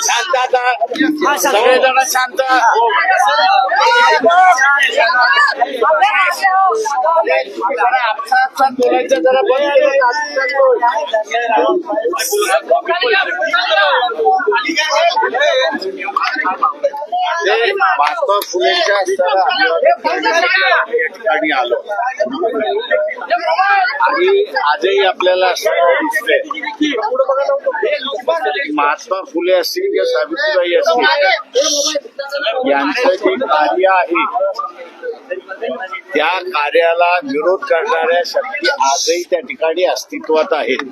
शांत आता सगळेजण शांत जरा आपसात आपसात बोलायचं जरा बंद ते महात्मा फुलेंच्या या ठिकाणी आलो. आणि आजही आपल्याला दिसतंय महात्मा फुले असतील किंवा सावित्रीबाई असतील यांचं जे कार्य आहे त्या कार्याला विरोध करणाऱ्या शक्ती आजही त्या ठिकाणी अस्तित्वात आहेत.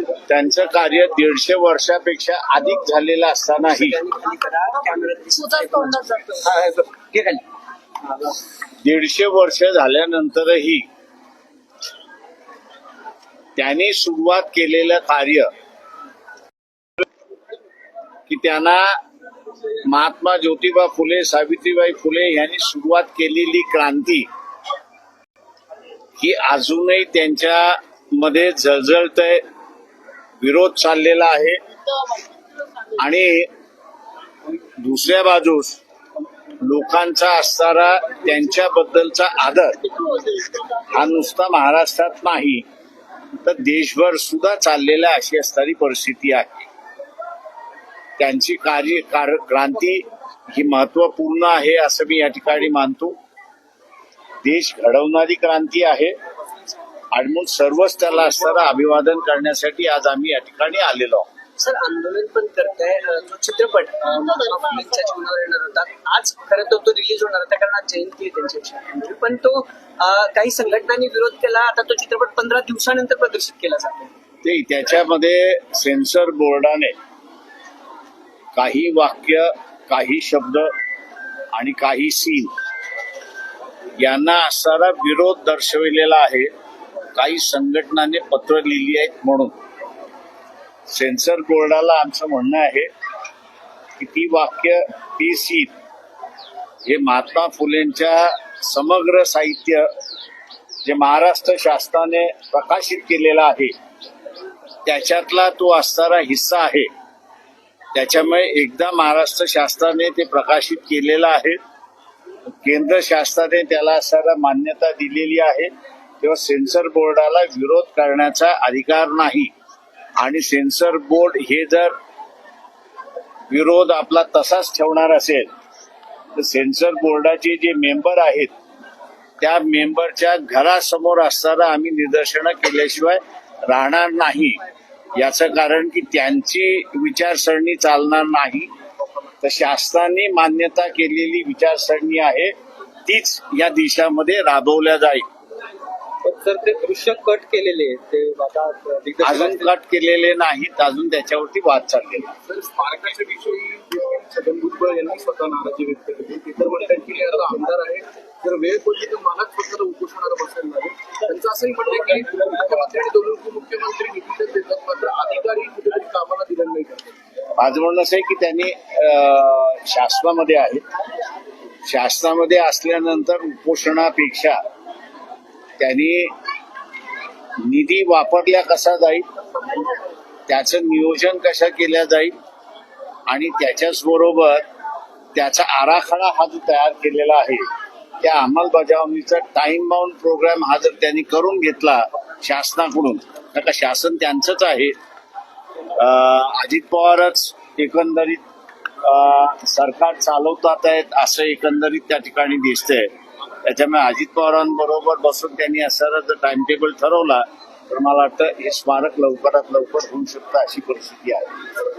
त्यांचं कार्य दीडशे वर्षापेक्षा अधिक झालेलं असतानाही. दीडशे वर्ष झाल्यानंतरही त्यांनी सुरुवात केलेलं कार्य की त्यांना महात्मा ज्योतिबा फुले सावित्रीबाई फुले यांनी सुरुवात केलेली क्रांती ही अजूनही त्यांच्या मध्ये जळजळतय. विरोध चाललेला आहे. आणि दुसऱ्या बाजूस लोकांचा असणारा त्यांच्याबद्दलचा आदर हा नुसता महाराष्ट्रात नाही तर देशभर सुद्धा चाललेला अशी असणारी परिस्थिती आहे. त्यांची कार्य कार क्रांती ही महत्त्वपूर्ण आहे असं मी या ठिकाणी मानतो. देश घडवणारी क्रांती आहे. आणि म्हणून सर्वच त्याला असणारं अभिवादन करण्यासाठी आज आम्ही या ठिकाणी आलेलो आहोत. सर आंदोलन पण करताय. जो चित्रपट जीवनावर येणार होता आज खरं तर तो रिलीज होणार होता कारण आज जयंती आहे त्यांची एकशे आठवी. पण तो काही संघटनांनी विरोध केला आता तो चित्रपट पंधरा दिवसानंतर प्रदर्शित केला जातो ते त्याच्यामध्ये सेन्सर बोर्डाने काही वाक्य काही शब्द आणि काही सीन यांना असणारा विरोध दर्शविलेला आहे. काही संघटनाने पत्र लिहिली आहेत म्हणून. सेन्सर बोर्डाला आमचं म्हणणं आहे की ती वाक्य ती सी हे महात्मा फुलेंच्या समग्र साहित्य जे महाराष्ट्र शासनाने प्रकाशित केलेलं आहे त्याच्यातला तो असणारा हिस्सा आहे. त्याच्यामुळे एकदा महाराष्ट्र शासनाने ते प्रकाशित केलेलं आहे. केंद्र शासनाने त्याला असणारा मान्यता दिलेली आहे. तेव्हा सेन्सर बोर्डाला विरोध करण्याचा अधिकार नाही. आणि सेन्सर बोर्ड हे जर विरोध आपला तसाच ठेवणार असेल तर सेन्सर बोर्डाचे जे मेंबर आहेत त्या मेंबरच्या घरासमोर असताना आम्ही निदर्शनं केल्याशिवाय राहणार नाही. याचं कारण की त्यांची विचारसरणी चालणार नाही. तर शासनाने मान्यता केलेली विचारसरणी आहे तीच या देशामध्ये राबवल्या जाईल. तर ते दृश्य कट केलेले ते अजून कट केलेले नाहीत. अजून त्याच्यावरती वाद चाललेला आहे. तर स्मारकाच्या विषयी छगन भुजबळ यांनी स्वतः नाराजी व्यक्त केली. ते तर म्हणतात की आता आमदार आहे जर वेळ पडली तर मलाच स्वतःला उपोषणाला बसायला लागेल. त्यांचं असंही म्हणणं की मुख्यमंत्री आणि दोन उपमुख्यमंत्री निधीच देतात मात्र अधिकारी कुठेतरी कामाला दिलं नाही माझं म्हणणं असं आहे की त्यांनी शासनामध्ये आहेत. शासनामध्ये असल्यानंतर उपोषणापेक्षा त्यांनी निधी वापरल्या कसा जाईल त्याचं नियोजन कशा केल्या जाईल आणि त्याच्याच बरोबर त्याचा आराखडा हा जो तयार केलेला आहे त्या अंमलबजावणीचा टाइम बाउंड प्रोग्राम हा जर त्यांनी करून घेतला शासनाकडून तर का शासन त्यांचंच आहे. अजित पवारच एकंदरीत सरकार चालवतात आहेत असं एकंदरीत त्या ठिकाणी दिसतंय. त्याच्यामुळे अजित पवारांबरोबर बसून त्यांनी असा जर टाइम टेबल ठरवला तर मला वाटतं हे स्मारक लवकरात लवकर होऊ शकतं अशी परिस्थिती आहे.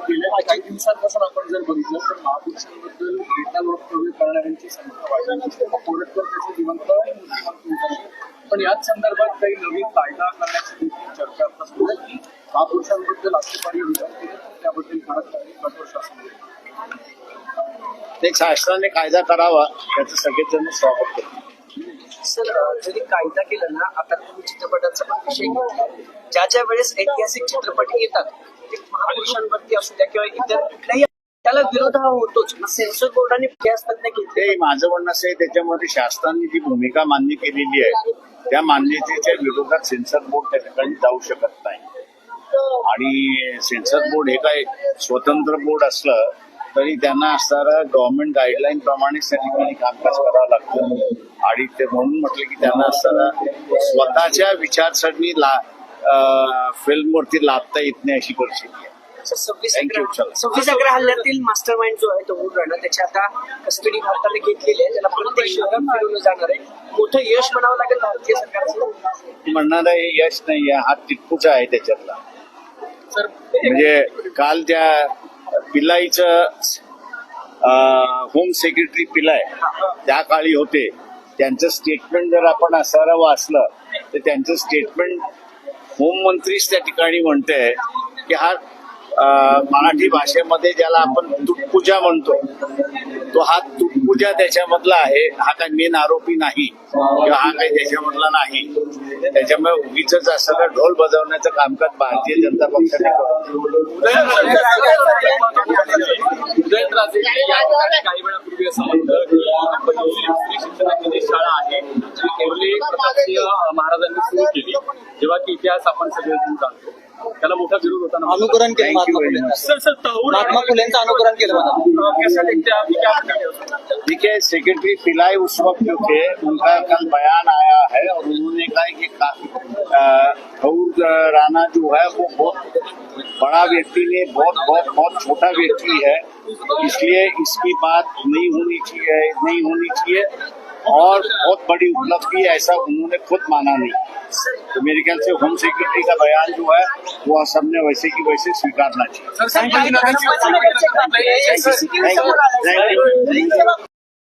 गेल्या काही दिवसांपासून आपण जर बघितलं तर महापुरुषांबद्दल वक्तव्य करणाऱ्यांची संख्या जिवंत पण याच संदर्भात काही नवीन कायदा करण्याची देखील चर्चा आता सुरू आहे. की महापुरुषांबद्दल आक्षेपार्ह विधान त्याबद्दल कडक कठोर शासन एक शासनाने कायदा करावा त्याचं सगळेजण स्वागत करतो. सर जरी कायदा केला ना आता तुम्ही चित्रपटाचा पण विषय घेतला. ज्या ज्या वेळेस ऐतिहासिक चित्रपट येतात ते महापुरुषांवरती असू द्या किंवा इतर कुठल्याही त्याला विरोध हा होतोच. मग सेन्सर बोर्डाने प्रयास घेतले ते माझं म्हणणं असं आहे त्याच्यामध्ये शासनाने जी भूमिका मान्य केलेली आहे त्या मान्यतेच्या विरोधात सेन्सर बोर्ड त्या ठिकाणी जाऊ शकत नाही. आणि सेन्सर बोर्ड हे काय स्वतंत्र बोर्ड असलं तरी त्यांना असणारा गव्हर्नमेंट गाईडलाईन प्रमाणेच त्या ठिकाणी कामकाज करावं लागतं. आणि ते म्हणून म्हटलं की त्यांना असताना स्वतःच्या विचारसरणीला फिल्मवरती लादता येत नाही अशी परिस्थिती आहे. सव्वीस अकरा हल्ल्यातील मास्टर माइंड जो आहे तो राणा त्याची आता कस्टडी भारताने घेतलेली आहे. त्याला प्रत्येक शहरात फिरवलं जाणार आहे. मोठं यश म्हणावं लागेल भारतीय सरकारचं? म्हणणारा हे यश नाही आहे हा टिप्पूचा आहे त्याच्यातला. म्हणजे काल त्या पिल्लाईचं होम सेक्रेटरी पिलाय त्या काळी होते. त्यांचं स्टेटमेंट जर आपण असायला वाचलं तर त्यांचं स्टेटमेंट होम मंत्रीच त्या ठिकाणी म्हणते की हा मराठी भाषेमध्ये ज्याला आपण तुटपूजा म्हणतो तो हा तुटपूजा त्याच्यामधला आहे हा काही मेन आरोपी नाही किंवा हा काही त्याच्यामधला नाही त्याच्यामुळे उगीच असं ढोल बजावण्याचं कामकाज भारतीय जनता पक्षाने काही वेळापूर्वी असं म्हटलं की शिक्षणाची शाळा आहे महाराजांनी सुरू केली जेव्हा की इतिहास आपण सगळे जाणतो अनुकरण केलं you महात्मा फुलेंचं. सर सर तरुण महात्मा फुलेंचं अनुकरण केलं मला कैसा देखते आप क्या बताएँगे उसमें? ठीक है सेक्रेटरी पिलाई उस वक्त जो थे उनका कल बयान आया है और उन्होंने कहा कि काफ़ी राणा जो है वो बहुत बड़ा व्यक्ति ने बहुत बहुत बहुत छोटा व्यक्ति है। इसलिए इसकी बात नहीं होनी चाहिए नहीं होनी चाहिए। और बहुत बड़ी उपलब्धि है ऐसा उन्होंने खुद माना नहीं। तो मेरे ख्याल से होम सेक्रेटरी का बयान जो है वो सबने वैसे की वैसे स्वीकारना चाहिए।